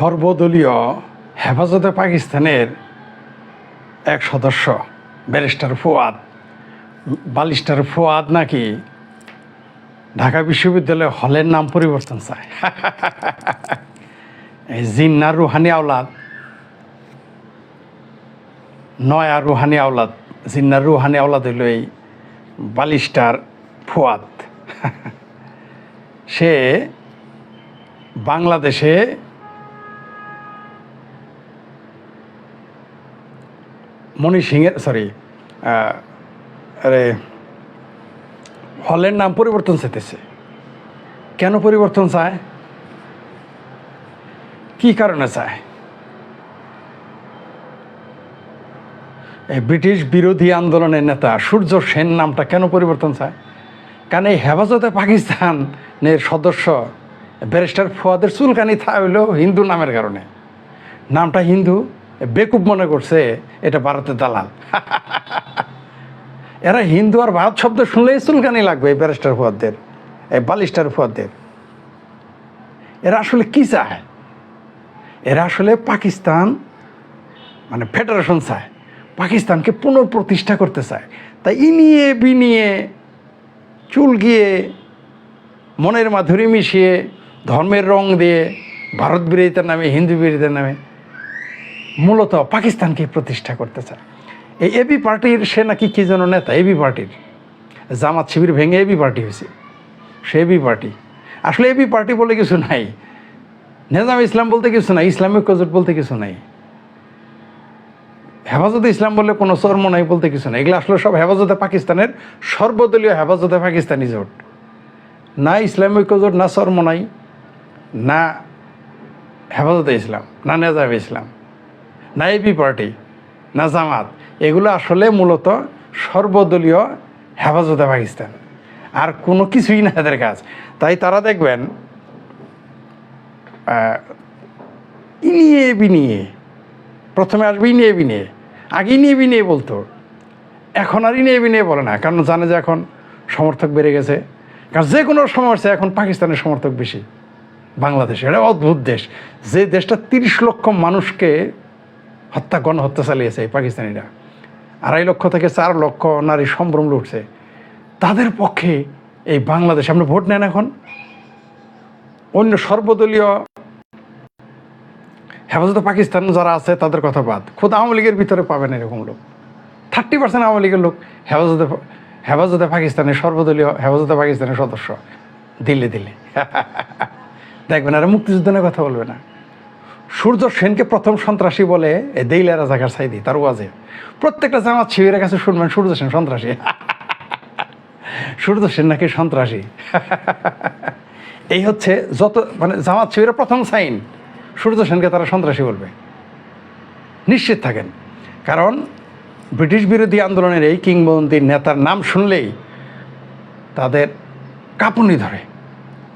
সর্বদলীয় হেফাজতে পাকিস্তানের এক সদস্য, ব্যারিস্টার ফুয়াদ। বালিস্টার ফুয়াদ নাকি ঢাকা বিশ্ববিদ্যালয়ে হলের নাম পরিবর্তন চায়। এই জিন্নার রুহানি আওলাদ, নয়া রুহানি আওলাদ, জিন্নার রুহানি আওলাদ হইল এই বালিস্টার ফুয়াদ। সে বাংলাদেশে মণি সিংয়ের সরি আরে, হলের নাম পরিবর্তন চাইতেছে। কেন পরিবর্তন চায়? কি কারণে চায়? এই ব্রিটিশ বিরোধী আন্দোলনের নেতা সূর্য সেন নামটা কেন পরিবর্তন চায়? কারণ এই হেফাজতে পাকিস্তানের সদস্য ব্যারিস্টার ফুয়াদের চুলকানি থা হইল হিন্দু নামের কারণে। নামটা হিন্দু বেকুব মনে করছে এটা ভারতের দালাল। এরা হিন্দু আর ভারত শব্দ শুনলেই চুলকানি লাগবে এই ব্যারিস্টার ফুয়াদের, এই বালিস্টার ফুয়াদের। এরা আসলে কি চায়? এরা আসলে পাকিস্তান মানে ফেডারেশন চায়, পাকিস্তানকে পুনঃপ্রতিষ্ঠা করতে চায়। তাই ই নিয়ে বি নিয়ে চুল গিয়ে, মনের মাধুরী মিশিয়ে, ধর্মের রং দিয়ে, ভারত বিরোধিতার নামে, হিন্দু বিরোধিতার নামে মূলত পাকিস্তানকে প্রতিষ্ঠা করতে চায়। এই এবি পার্টির সে নাকি কী যেন নেতা? এবি পার্টির। জামাত শিবির ভেঙে এবি পার্টি হয়েছে। সে এবি পার্টি। আসলে এবি পার্টি বলে কিছু নাই। নেজাম ইসলাম বলতে কিছু নাই ইসলামিক কজট বলতে কিছু নাই। হেফাজতে ইসলাম বলে কোনো চর্ম নাই বলতে কিছু নাই। এগুলো আসলে সব হেফাজতে পাকিস্তানের সর্বদলীয় হেফাজতে পাকিস্তানি জোট। না ইসলামিক জোট, না চর্ম নাই, না হেফাজতে ইসলাম, না নেজাম ইসলাম। না এবি পার্টি, না জামাত, এগুলো আসলে মূলত সর্বদলীয় হেফাজতে পাকিস্তান। আর কোনো কিছুই না এদের কাজ। তাই তারা দেখবেন ইনিয়ে বিনিয়ে, প্রথমে আসবে ইনিয়ে বিনিয়ে, আগে ইনিয়ে বিনিয়ে বলতো। এখন আর ইনিয়ে বিনিয়ে বলে না, কারণ জানে যে এখন সমর্থক বেড়ে গেছে। কারণ যে কোনো সমস্যা এখন পাকিস্তানের সমর্থক বেশি। বাংলাদেশে, এটা অদ্ভুত দেশ। যে দেশটা তিরিশ লক্ষ মানুষকে হত্যা গণহত্যা চালিয়েছে এই পাকিস্তানিরা। আড়াই লক্ষ থেকে চার লক্ষ নারী সম্ভ্রম লুটছে। তাদের পক্ষে এই বাংলাদেশ, আপনি ভোট নেন এখন। অন্য সর্বদলীয় হেফাজতে পাকিস্তান যারা আছে, তাদের কথা বাদ। খোদ আওয়ামী লীগের ভিতরে পাবেন এরকম লোক। থার্টি পার্সেন্ট আওয়ামী লীগের লোক হেফাজতে হেফাজতে পাকিস্তানের সর্বদলীয়, হেফাজতে পাকিস্তানের সদস্য। দিল্লি দিল্লি। দেখবেন, আর মুক্তিযুদ্ধ নিয়ে কথা বলবে না। সূর্য সেনকে প্রথম সন্ত্রাসী বলে দেইলা রাজাকার সাইদি, তার ওয়াজে। প্রত্যেকটা জামাত শিবিরের কাছে শুনবেন, সূর্য সেন সন্ত্রাসী। সূর্য সেন নাকি সন্ত্রাসী। এই হচ্ছে যত মানে জামাত শিবিরের প্রথম সাইন, সূর্য সেনকে তারা সন্ত্রাসী বলবে। নিশ্চিত থাকেন। কারণ ব্রিটিশ বিরোধী আন্দোলনের এই কিংবদন্তির নেতার নাম শুনলেই তাদের কাঁপুনি ধরে,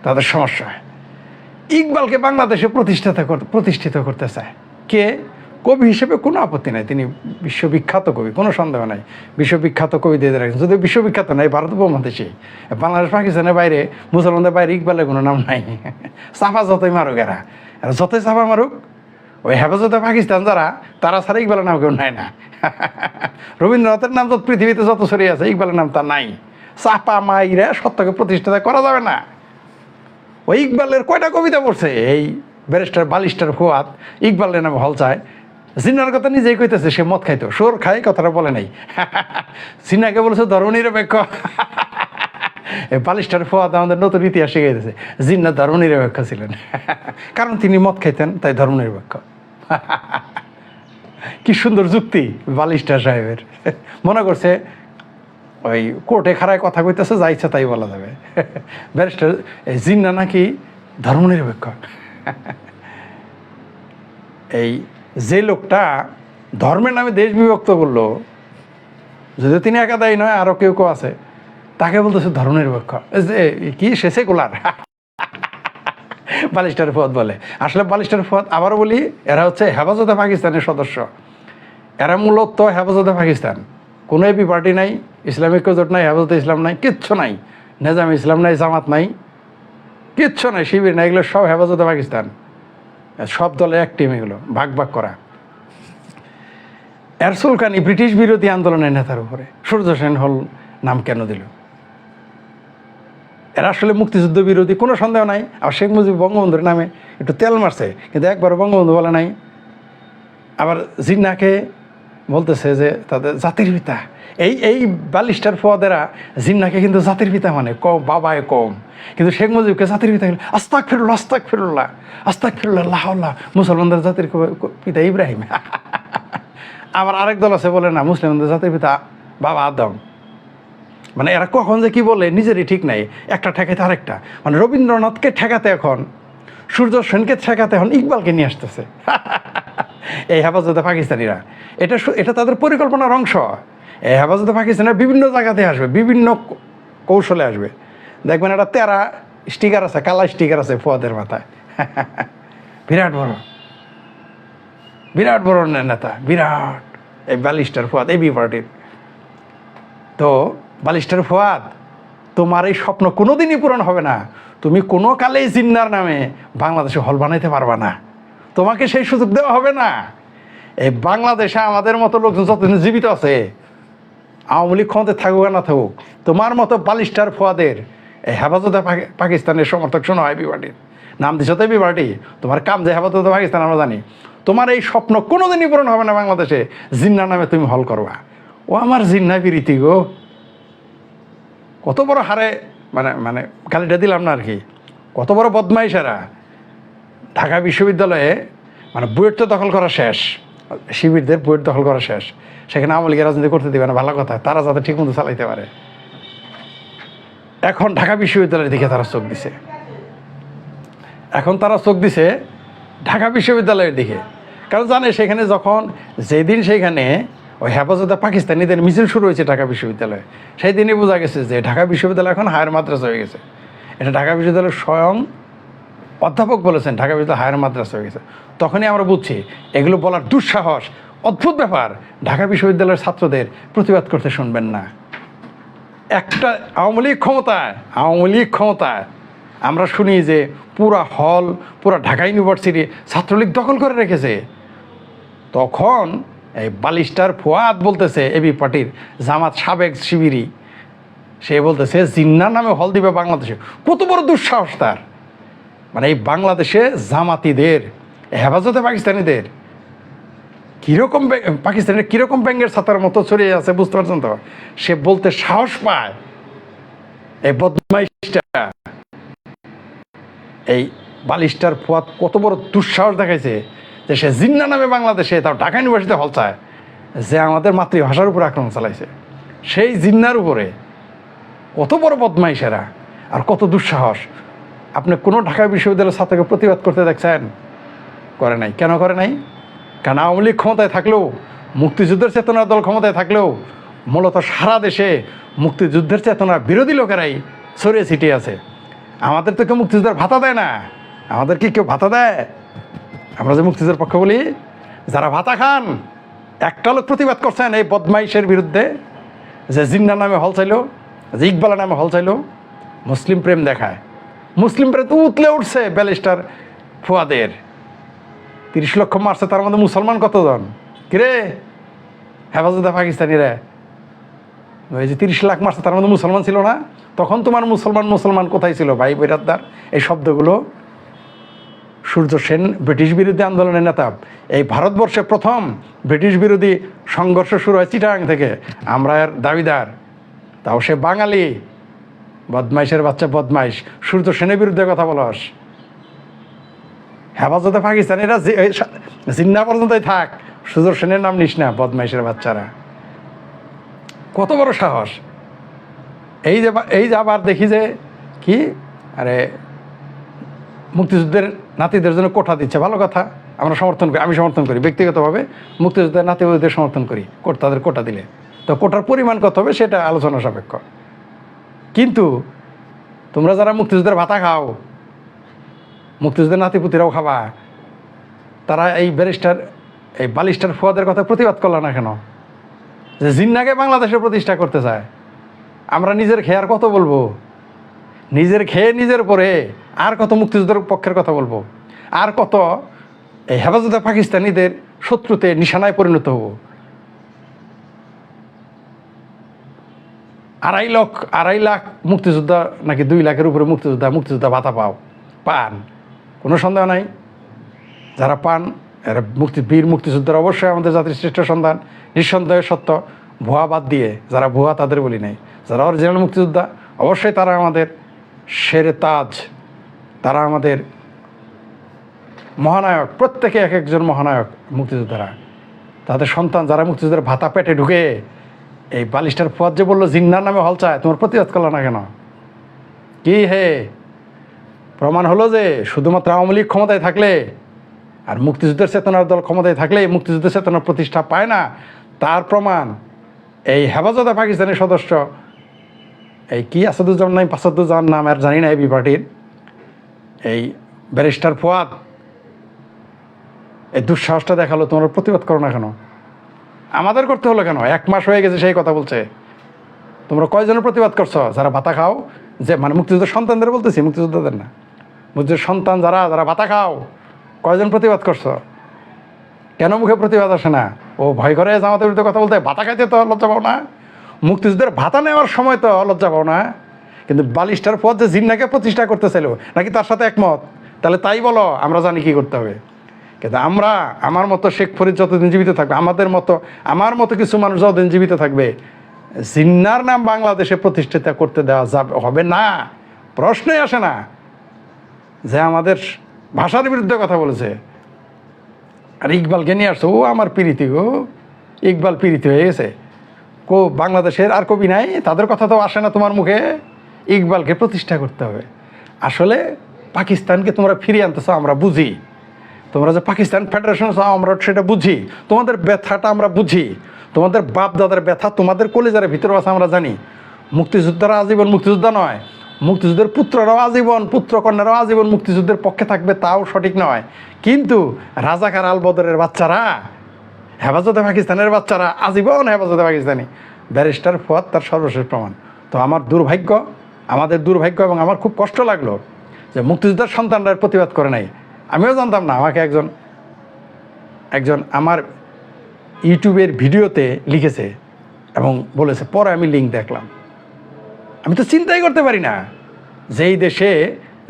তাদের সমস্যা হয়। ইকবালকে বাংলাদেশে প্রতিষ্ঠিত প্রতিষ্ঠিত করতে চায়। কে? কবি হিসেবে কোনো আপত্তি নাই। তিনি বিশ্ববিখ্যাত কবি, কোনো সন্দেহ নাই। বিশ্ববিখ্যাত কবিদের রাখছেন যদি বিশ্ববিখ্যাত নাই, ভারত উপমহাদেশে। বাংলাদেশ, পাকিস্তানের বাইরে, মুসলমানদের বাইরে ইকবালের কোনো নাম নাই। চাপা যতই মারুক এরা। এরা যতই চাপা মারুক, ওই হেফাজতে পাকিস্তান যারা, তারা ছাড়া ইকবালের নাম কেউ নাই না। রবীন্দ্রনাথের নাম তো পৃথিবীতে যত ছড়িয়ে আছে, ইকবালের নাম তা নাই। চাপা মাইরা সত্যকে প্রতিষ্ঠিত করা যাবে না। ওই ইকবালের কয়টা কবিতা পড়ছে? এই ব্যারিস্টার বালিস্টার ফুয়াদ, ইকবালের নামে হল চায় জিনার কথা নিজেই কইতেছে, সে মদ খাইতো। সোর খাই কথাটা বলে নাই। সিনাকে বলেছে ধর্মনিরপেক্ষ এই বালিস্টার ফুয়াদ আমাদের নতুন ইতিহাস শিখে দিয়েছে জিন্না ধর্মনিরপেক্ষ ছিলেন। কারণ তিনি মদ খাইতেন, তাই ধর্ম নিরপেক্ষ। কি সুন্দর যুক্তি বালিস্টার সাহেবের। মনে করছে ওই কোর্টে খাড়ায় কথা কইতেছে, যা ইচ্ছা তাই বলা যাবে। ব্যারিস্টার জিন্না নাকি ধর্মনিরপেক্ষ। এই যে লোকটা ধর্মের নামে দেশ বিভক্ত করল, যদিও তিনি একাদায়ী নয় আরও কেউ কেউ আছে, তাকে বলতেছে ধর্মনিরপেক্ষ। এই যে কি, সে সেকুলার? বালিস্টার ফদ বলে। আসলে বালিস্টার ফদ, আবারও বলি, এরা হচ্ছে হেফাজতে পাকিস্তানের সদস্য। এরা মূলত হেফাজতে পাকিস্তান। কোনো এপি পার্টি নাই ইসলামিক জোট নাই হেফাজতে ইসলাম নাই, কিচ্ছু নাই। নেজাম ইসলাম নাই, জামাত নাই, কিচ্ছু নাই, শিবির নাই, এগুলো সব হেফাজতে পাকিস্তান। সব দলে এক টিম এগুলো ভাগ ভাগ করা। এর সুলকানি ব্রিটিশ বিরোধী আন্দোলনের নেতার উপরে, সূর্য সেন হল নাম কেন দিল? এরা আসলে মুক্তিযুদ্ধ বিরোধী, কোনো সন্দেহ নাই। আর শেখ মুজিব বঙ্গবন্ধুর নামে একটু তেল মারছে, কিন্তু একবার বঙ্গবন্ধু বলে নাই। আবার জিন্নাকে বলতেছে যে তাদের জাতির পিতা। এই এই বালিশটার ফোয়াদেরা জিন্নাকে কিন্তু জাতির পিতা মানে কম বাবায় কম। কিন্তু শেখ মুজিবকে জাতির পিতা আস্তাক ফিরুল্লাহ আস্তাক ফিরুল্লাহ আস্তাক ফিরুল্লাহ আল্লাহ মুসলমানদের জাতির পিতা ইব্রাহিম। আবার আরেক দল আছে বলে না, মুসলিমদের জাতির পিতা বাবা আদম। মানে এরা কখন যে কি বলে নিজেরই ঠিক নাই, একটা ঠেকাইতে আরেকটা। মানে রবীন্দ্রনাথকে ঠেকাতে এখন, সূর্য সেনকে ঠেকাতে এখন ইকবালকে নিয়ে আসতেছে। এই হেফাজতে পাকিস্তানিরা। এটা এটা তাদের পরিকল্পনার অংশ। এই হেফাজতে পাকিস্তানিরা বিভিন্ন জায়গাতে আসবে, বিভিন্ন কৌশলে আসবে। দেখবেন একটা তেরা স্টিকার আছে, কালা স্টিকার আছে ফুয়াদের মাথায়। বিরাট বড়। বিরাট বড় নেতা, বিরাট। এই ব্যালিস্টার ফুয়াদ এবি পার্টির তো বালিস্টার ফুয়াদ, তোমার এই স্বপ্ন কোনোদিনই পূরণ হবে না। তুমি কোনো কালেই জিন্নার নামে বাংলাদেশে হল বানাইতে পারবা না। তোমাকে সেই সুযোগ দেওয়া হবে না। এই বাংলাদেশে আমাদের মতো লোকজন যতদিন জীবিত আছে, আওয়ামী লীগ ক্ষমতায় থাকুক আর না থাকুক, তোমার মতো বালিস্টার ফোয়াদের, এই হেফাজতে পাকিস্তানের সমর্থক শোনো এবি পার্টির নাম দিছ তো এবি তোমার কাম যে হেফাজতে পাকিস্তান আমরা জানি। তোমার এই স্বপ্ন কোনোদিনই পূরণ হবে না বাংলাদেশে। জিন্না নামে তুমি হল করবা। ও আমার জিন্না বিরীতি গো। কত বড় হারে মানে মানে গালিটা দিলাম না আর কি। কত বড় বদমাইশেরা ঢাকা বিশ্ববিদ্যালয়ে মানে বুয়েট তো দখল করা শেষ, শিবিরদের বুয়েট দখল করা শেষ। সেখানে আওয়ামী লীগের রাজনীতি করতে দেবে না, ভালো কথা, তারা যাতে ঠিক মতো চালাইতে পারে। এখন ঢাকা বিশ্ববিদ্যালয়ের দিকে তারা চোখ দিছে। এখন তারা চোখ দিছে ঢাকা বিশ্ববিদ্যালয়ের দিকে। কারণ জানে সেখানে যখন, যেদিন সেখানে ওই হেফাজতে পাকিস্তানিদের মিছিল শুরু হয়েছে ঢাকা বিশ্ববিদ্যালয়ে, সেই দিনই বোঝা গেছে যে ঢাকা বিশ্ববিদ্যালয় এখন হায়ার মাদ্রাসা হয়ে গেছে। এটা ঢাকা বিশ্ববিদ্যালয়ের স্বয়ং অধ্যাপক বলেছেন, ঢাকা বিশ্ববিদ্যালয় হায়ার মাদ্রাসা হয়ে গেছে। তখনই আমরা বুঝছি, এগুলো বলার দুঃসাহস, অদ্ভুত ব্যাপার। ঢাকা বিশ্ববিদ্যালয়ের ছাত্রদের প্রতিবাদ করতে শুনবেন না। একটা আওয়ামী লীগ ক্ষমতায় আওয়ামী লীগ ক্ষমতায় আমরা শুনি যে পুরা হল, পুরা ঢাকা ইউনিভার্সিটি ছাত্রলীগ দখল করে রেখেছে। তখন এই বালিস্টার ফুয়াদ বলতেছে, এবি পার্টির জামাত সাবেক শিবিরি সে বলতেছে, জিন্নার নামে হল দিবে বাংলাদেশে। কত বড় দুঃসাহস তার। মানে এই বাংলাদেশে জামাতিদের, হেফাজতে পাকিস্তানিদের, কীরকম পাকিস্তানের কীরকম ব্যাঙ্গের ছাতার মতো ছড়িয়ে আছে বুঝতে পারছেন তো? সে বলতে সাহস পায়। এই বদমাইশটা, এই বালিশটার ফুয়াদ কত বড় দুঃসাহস দেখাইছে যে সে জিন্না নামে বাংলাদেশে তাও ঢাকা ইউনিভার্সিটিতে হল চায়, যে আমাদের মাতৃভাষার উপর আক্রমণ চালাইছে। সেই জিন্নার উপরে কত বড় বদমাইশেরা আর কত দুঃসাহস। আপনি কোনো ঢাকা বিশ্ববিদ্যালয়ের ছাত্রকে প্রতিবাদ করতে দেখছেন? করে নাই। কেন করে নাই? কারণ আওয়ামী লীগ ক্ষমতায় থাকলেও, মুক্তিযুদ্ধের চেতনার দল ক্ষমতায় থাকলেও, মূলত সারা দেশে মুক্তিযুদ্ধের চেতনার বিরোধী লোকেরাই ছড়িয়ে ছিটিয়ে আছে। আমাদের তো কেউ মুক্তিযুদ্ধের ভাতা দেয় না। আমাদের কি কেউ ভাতা দেয়? আমরা যে মুক্তিযুদ্ধের পক্ষ বলি, যারা ভাতা খান, একটা লোক প্রতিবাদ করছেন এই বদমাইশের বিরুদ্ধে, যে জিন্না নামে হল চাইলো, যে ইকবালা নামে হল চাইলো, মুসলিম প্রেম দেখায়। মুসলিম প্রেম তো উতলে উঠছে ব্যালিস্টার ফুয়াদের। তিরিশ লক্ষ মারছে, তার মধ্যে মুসলমান কতজন? কিরে হেফাজতে পাকিস্তানিরা ওই যে তিরিশ লাখ মারছে, তার মধ্যে মুসলমান ছিল না? তখন তোমার মুসলমান মুসলমান কোথায় ছিল ভাই বেরাদার? এই শব্দগুলো সূর্য সেন ব্রিটিশ বিরোধী আন্দোলনের নেতা। এই ভারতবর্ষে প্রথম ব্রিটিশ বিরোধী সংঘর্ষ শুরু হয় চিটাং থেকে। আমরা এর দাবিদার। তাও সে বাঙালি। বদমাইশের বাচ্চা বদমাইশ। সূর্য সেনের বিরুদ্ধে কথা বলস। হেফাজতে এই সা- জিন্না পর্যন্তই থাক। সুদর সেনের নাম নিস না, বদমাইশের বাচ্চারা। কত বড় সাহস। এই যে এই যে আবার দেখি যে কি? আরে, মুক্তিযুদ্ধের নাতিদের জন্য কোঠা দিচ্ছে, ভালো কথা। আমরা সমর্থন করি, আমি সমর্থন করি, ব্যক্তিগতভাবে মুক্তিযুদ্ধের নাতিদের সমর্থন করি তাদের কোটা দিলে। তো কোটার পরিমাণ কত হবে সেটা আলোচনা সাপেক্ষ। কিন্তু তোমরা যারা মুক্তিযুদ্ধের ভাতা খাও, মুক্তিযুদ্ধের নাতিপুতিরাও খাবা। তারা এই ব্যারিস্টার, এই বালিস্টার ফুয়াদের কথা প্রতিবাদ করল না কেন? যে জিন্নাকে বাংলাদেশে প্রতিষ্ঠা করতে চায়। আমরা নিজের খেয়ে আর কত বলব? নিজের খেয়ে নিজের পরে আর কত মুক্তিযুদ্ধের পক্ষের কথা বলব? আর কত এই হেফাজতে পাকিস্তানিদের শত্রুতে নিশানায় পরিণত হব? আড়াই লক্ষ, আড়াই লাখ মুক্তিযোদ্ধা নাকি দুই লাখের উপরে মুক্তিযোদ্ধা মুক্তিযোদ্ধা ভাতা পাও। পান। কোনো সন্দেহ নাই? যারা পান, এরা মুক্তি, বীর মুক্তিযোদ্ধারা অবশ্যই আমাদের জাতির শ্রেষ্ঠ সন্তান। নিঃসন্দেহ সত্য, ভুয়া বাদ দিয়ে যারা ভুয়া তাদের বলি নাই। যারা অরিজিনাল মুক্তিযোদ্ধা, অবশ্যই তারা আমাদের শেরে তাজ, তারা আমাদের মহানায়ক, প্রত্যেকে এক একজন মহানায়ক মুক্তিযোদ্ধারা। তাদের সন্তান যারা মুক্তিযোদ্ধার ভাতা পেটে ঢুকে এই বালিশটার পথ যে বলল জিন্নার নামে হল চায়, তোমার প্রতিবাদ করল না কেন? কি হে? প্রমাণ হলো যে শুধুমাত্র আওয়ামী লীগ ক্ষমতায় থাকলে আর মুক্তিযুদ্ধের চেতনার দল ক্ষমতায় থাকলে মুক্তিযুদ্ধের চেতনার প্রতিষ্ঠা পায় না, তার প্রমাণ এই হেফাজতে পাকিস্তানের সদস্য, এই কি আসাদুজ্জামান নাম পাসাদুজ্জামান নাম আর জানি না এবি পার্টির এই ব্যারিস্টার ফুয়াদ, এই দুঃসাহসটা দেখাল, তোমরা প্রতিবাদ করো না কেন? আমাদের করতে হলো কেন? এক মাস হয়ে গেছে সেই কথা বলছে। তোমরা কয়জনের প্রতিবাদ করছ? যারা ভাতা খাও, যে মানে মুক্তিযুদ্ধের সন্তানদের বলতেছি, মুক্তিযোদ্ধাদের না। মুক্তিযুদ্ধের সন্তান যারা যারা ভাতা খাও, কয়জন প্রতিবাদ করছ? কেন মুখে প্রতিবাদ আসে না? ও ভয় করে জামাতের বিরুদ্ধে কথা বলতে, ভাতা খাইতে তো লজ্জা পাও না। মুক্তিযুদ্ধের ভাতা নেওয়ার সময় তো লজ্জা পাও না। কিন্তু বালিশটার পথ যে জিন্নাকে প্রতিষ্ঠা করতে নাকি তার সাথে একমত? তাহলে তাই বলো, আমরা জানি কি করতে হবে। কিন্তু আমরা, আমার মতো শেখ ফরিদ যতদিন জীবিত থাকবে, আমাদের মতো, আমার মতো কিছু মানুষ যতদিন জীবিত থাকবে, জিন্নার নাম বাংলাদেশে প্রতিষ্ঠিত করতে দেওয়া যাবে, হবে না। প্রশ্নই আসে না যে আমাদের ভাষার বিরুদ্ধে কথা বলেছে। আর ইকবালকে নিয়ে আসছে, ও আমার পিরিতি গো, ইকবাল পিরিতি হয়ে গেছে। কো, বাংলাদেশের আর কবি নাই, তাদের কথা তো আসে না তোমার মুখে। ইকবালকে প্রতিষ্ঠা করতে হবে। আসলে পাকিস্তানকে তোমরা ফিরিয়ে আনতেছ, আমরা বুঝি। তোমরা যে পাকিস্তান ফেডারেশন আমরা সেটা বুঝি। তোমাদের ব্যথাটা আমরা বুঝি। তোমাদের বাপ দাদার ব্যথা তোমাদের কলেজারের ভিতরে আছে, আমরা জানি। মুক্তিযোদ্ধারা আজীবন মুক্তিযোদ্ধা নয়। মুক্তিযুদ্ধের পুত্ররাও আজীবন, পুত্রকন্যারাও আজীবন মুক্তিযুদ্ধের পক্ষে থাকবে, তাও সঠিক নয়। কিন্তু রাজাকার আল বদরের বাচ্চারা, হেফাজতে পাকিস্তানের বাচ্চারা আজীবন হেফাজতে পাকিস্তানি। ব্যারিস্টার ফুয়াদ তার সর্বশেষ প্রমাণ। তো আমার দুর্ভাগ্য, আমাদের দুর্ভাগ্য এবং আমার খুব কষ্ট লাগল যে মুক্তিযোদ্ধার সন্তানরা প্রতিবাদ করে নাই। আমিও জানতাম না, আমাকে একজন একজন আমার ইউটিউবের ভিডিওতে লিখেছে এবং বলেছে, পরে আমি লিঙ্ক দেখলাম। আমি তো চিন্তাই করতে পারি না যে এই দেশে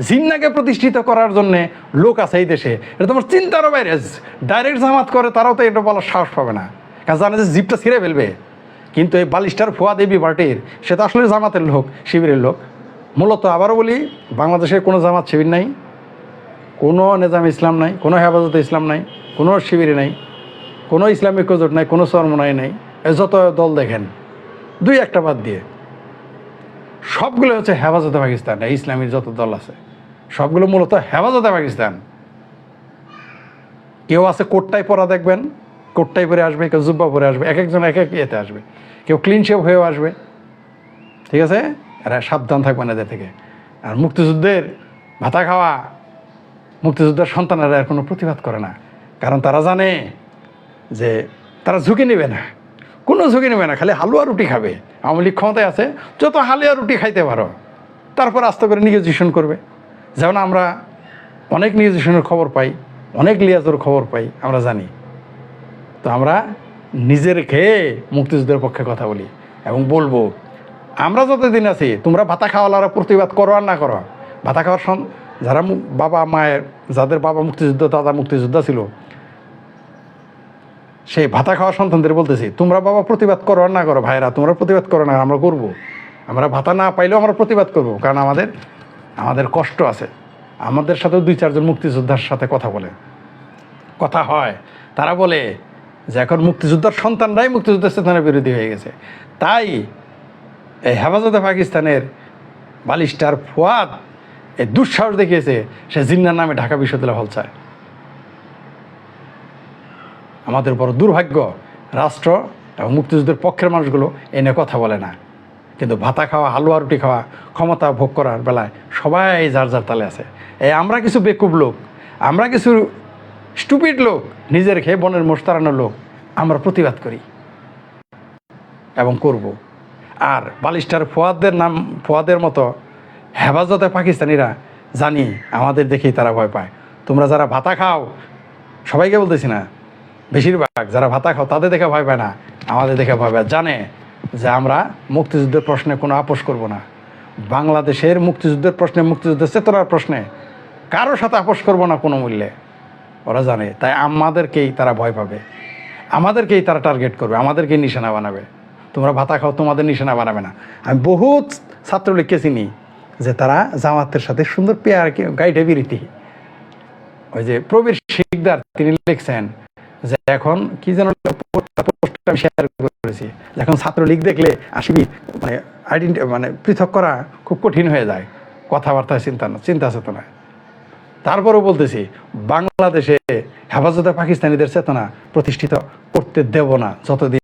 জিন্নাকে প্রতিষ্ঠিত করার জন্যে লোক আছে এই দেশে। এটা তোমার চিন্তারও বাইরে। ডাইরেক্ট জামাত করে তারাও তো এটা বলার সাহস পাবে না। কারণ জানে যে জিপটা ছিঁড়ে ফেলবে। কিন্তু এই বালিস্টার ফোয়া দেবী পার্টির, সে তো আসলে জামাতের লোক, শিবিরের লোক। মূলত আবারও বলি, বাংলাদেশের কোনো জামাত, শিবির নাই। কোনো নিজাম ইসলাম নাই, কোনো হেফাজতে ইসলাম নাই, কোনো শিবিরে নাই, কোনো ইসলামিক জোট নাই, কোনো চরমনাই নাই যত দল দেখেন, দুই একটা বাদ দিয়ে, সবগুলো হচ্ছে হেফাজতে পাকিস্তান ইসলামীর যত দল আছে, সবগুলো মূলত হেফাজতে পাকিস্তান। কেউ আছে কোটটাই পরা দেখবেন, কোটটাই পরে আসবে, কেউ জুব্বা পরে আসবে এক একজন এক এক ইয়েতে আসবে, কেউ ক্লিন শেপ হয়েও আসবে, ঠিক আছে? এরা সাবধান থাকবেন এদের থেকে। আর মুক্তিযুদ্ধের ভাতা খাওয়া মুক্তিযোদ্ধার সন্তানেরা কোনো প্রতিবাদ করে না। কারণ তারা জানে যে তারা ঝুঁকি নেবে না। কোনো ঝুঁকি নেবে না, খালি হালুয়া রুটি খাবে। আওয়ামী লীগ ক্ষমতায় আছে, যত হালুয়া রুটি খাইতে পারো, তারপর আস্তে করে নিয়োজিশন করবে। যেমন আমরা অনেক নিয়োজিশনের খবর পাই, অনেক লিয়াজের খবর পাই, আমরা জানি। তো আমরা নিজের খেয়ে মুক্তিযুদ্ধের পক্ষে কথা বলি এবং বলব, আমরা যতদিন আছি, তোমরা ভাতা খাওয়ালারা প্রতিবাদ করো আর না করো। ভাতা খাওয়ার যারা বাবা মায়ের, যাদের বাবা মুক্তিযুদ্ধ, দাদা মুক্তিযোদ্ধা ছিল, সেই ভাতা খাওয়া সন্তানদের বলতেছি, তোমরা বাবা প্রতিবাদ করো আর না করো ভাইরা তোমরা প্রতিবাদ করো না, আমরা করব। আমরা ভাতা না পাইলেও আমরা প্রতিবাদ করব, কারণ আমাদের আমাদের কষ্ট আছে। আমাদের সাথেও দুই চারজন মুক্তিযোদ্ধার সাথে কথা বলে। কথা হয়, তারা বলে যে এখন মুক্তিযোদ্ধার সন্তানরাই মুক্তিযুদ্ধের চেতনার বিরোধী হয়ে গেছে। তাই এই হেফাজতে পাকিস্তানের বালিস্টার ফুয়াদ এই দুঃসাহস দেখিয়েছে সে জিন্নার নামে ঢাকা বিশ্ববিদ্যালয় হল চায়। আমাদের বড় দুর্ভাগ্য, রাষ্ট্র এবং মুক্তিযুদ্ধের পক্ষের মানুষগুলো এ নিয়ে কথা বলে না। কিন্তু ভাতা খাওয়া, হালুয়া রুটি খাওয়া, ক্ষমতা ভোগ করার বেলায় সবাই যার যার তালে আছে। এই আমরা কিছু বেকুব লোক, আমরা কিছু স্টুপিড লোক, নিজের খেয়ে বনের মোষ তাড়ানোর লোক, আমরা প্রতিবাদ করি এবং করব। আর বালিস্টার ফোয়াদের নাম, ফোয়াদের মতো হেফাজতে পাকিস্তানিরা, জানি, আমাদের দেখেই তারা ভয় পায়। তোমরা যারা ভাতা খাও, সবাইকে বলতেছি না, বেশিরভাগ যারা ভাতা খাও, তাদের দেখে ভয় পায় না, আমাদের দেখে ভয় পায়। জানে যে আমরা মুক্তিযুদ্ধের প্রশ্নে কোনো আপোষ করব না। বাংলাদেশের মুক্তিযুদ্ধের প্রশ্নে, মুক্তিযুদ্ধের চেতনার প্রশ্নে কারোর সাথে আপোষ করব না কোনো মূল্যে। ওরা জানে, তাই আমাদেরকেই তারা ভয় পাবে। আমাদেরকেই তারা টার্গেট করবে, আমাদেরকেই নিশানা বানাবে। তোমরা ভাতা খাও, তোমাদের নিশানা বানাবে না। আমি বহুত ছাত্রলীগকে চিনি যে তারা জামাতের সাথে সুন্দর পেয়ার গাইডে বিরীতি ওই যে প্রবীর শিকদার, তিনি লিখছেন যে এখন কি যেন আমি শেয়ার করেছি। এখন ছাত্রলীগ দেখলে আসবি মানে আইডেন্টি মানে পৃথক করা খুব কঠিন হয়ে যায়। কথাবার্তা চিন্তা চিন্তা চেতনা। তারপরেও বলতেছি, বাংলাদেশে হেফাজতে পাকিস্তানিদের চেতনা প্রতিষ্ঠিত করতে দেব না, যতদিন